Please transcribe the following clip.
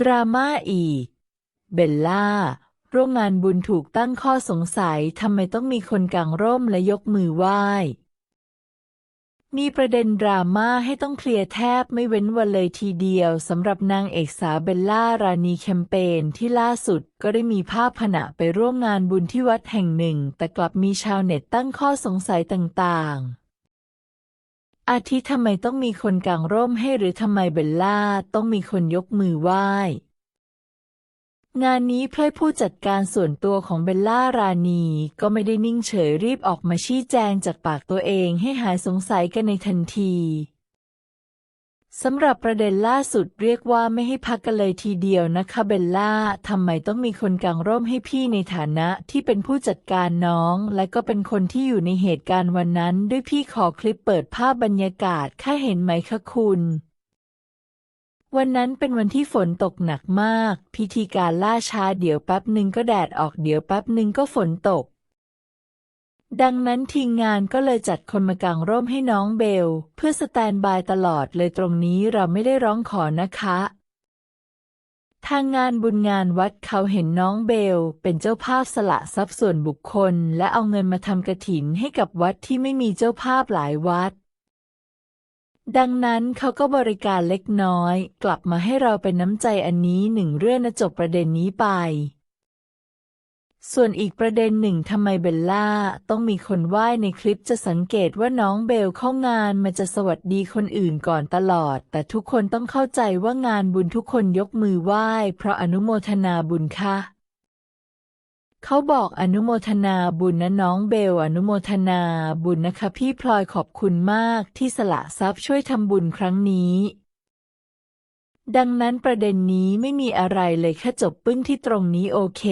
ดราม่าอีก เบลล่า ร่วมงานบุญถูกตั้งข้อสงสัยทำไมต้องมีคนกางร่มและยกมือไหว้ มีประเด็นดราม่าให้ต้องเคลียร์แทบไม่เว้นวันเลยทีเดียวสำหรับนางเอกสาวเบลล่ารานีแคมเปญที่ล่าสุดก็ได้มีภาพขณะไปร่วมงานบุญที่วัดแห่งหนึ่ง แต่กลับมีชาวเน็ตตั้งข้อสงสัยต่างๆ อาทิทำไมต้องมีคนกางร่มให้หรือทำไมเบลล่าต้องมีคนยกมือไหว้ งานนี้เพื่อผู้จัดการส่วนตัวของเบลล่ารานีก็ไม่ได้นิ่งเฉยรีบออกมาชี้แจงจากปากตัวเองให้หายสงสัยกันในทันที สำหรับประเด็นล่าสุดเรียกว่าไม่ให้พักกันเลยทีเดียวนะคะเบลล่าทำไมต้องมีคนกางร่มให้พี่ในฐานะที่เป็นผู้จัดการน้อง และก็เป็นคนที่อยู่ในเหตุการณ์วันนั้น ด้วยพี่ขอคลิปเปิดภาพบรรยากาศค่าเห็นไหมคะคุณวันนั้นเป็นวันที่ฝนตกหนักมาก พิธีการล่าช้าเดี๋ยวแป๊บหนึ่งก็แดดออกเดี๋ยวแป๊บหนึ่งก็ฝนตก ดังนั้นทีมงานก็เลยจัดคนมากางร่มให้น้องเบล เพื่อสแตนบายตลอดเลยตรงนี้เราไม่ได้ร้องขอนะคะ ทางงานบุญงานวัดเขาเห็นน้องเบล เป็นเจ้าภาพสละทรัพย์ส่วนบุคคล และเอาเงินมาทำกระถินให้กับวัดที่ไม่มีเจ้าภาพหลายวัด ดังนั้นเขาก็บริการเล็กน้อย กลับมาให้เราเป็นน้ำใจอันนี้หนึ่งเรื่องนะจบประเด็นนี้ไป ส่วนอีกประเด็นหนึ่งทำไมเบลล่าต้องมีคนไหว้ในคลิปจะสังเกตว่าน้องเบลเข้างานมันจะสวัสดีคนอื่นก่อนตลอด แต่ทุกคนต้องเข้าใจว่างานบุญทุกคนยกมือไหว้ เพราะอนุโมทนาบุญค่ะเขาบอกอนุโมทนาบุญนะน้องเบลอนุโมทนาบุญนะคะ พี่พลอยขอบคุณมากที่สละทรัพย์ช่วยทำบุญครั้งนี้ดังนั้นประเด็นนี้ไม่มีอะไรเลยแค่จบปึ้งที่ตรงนี้โอเค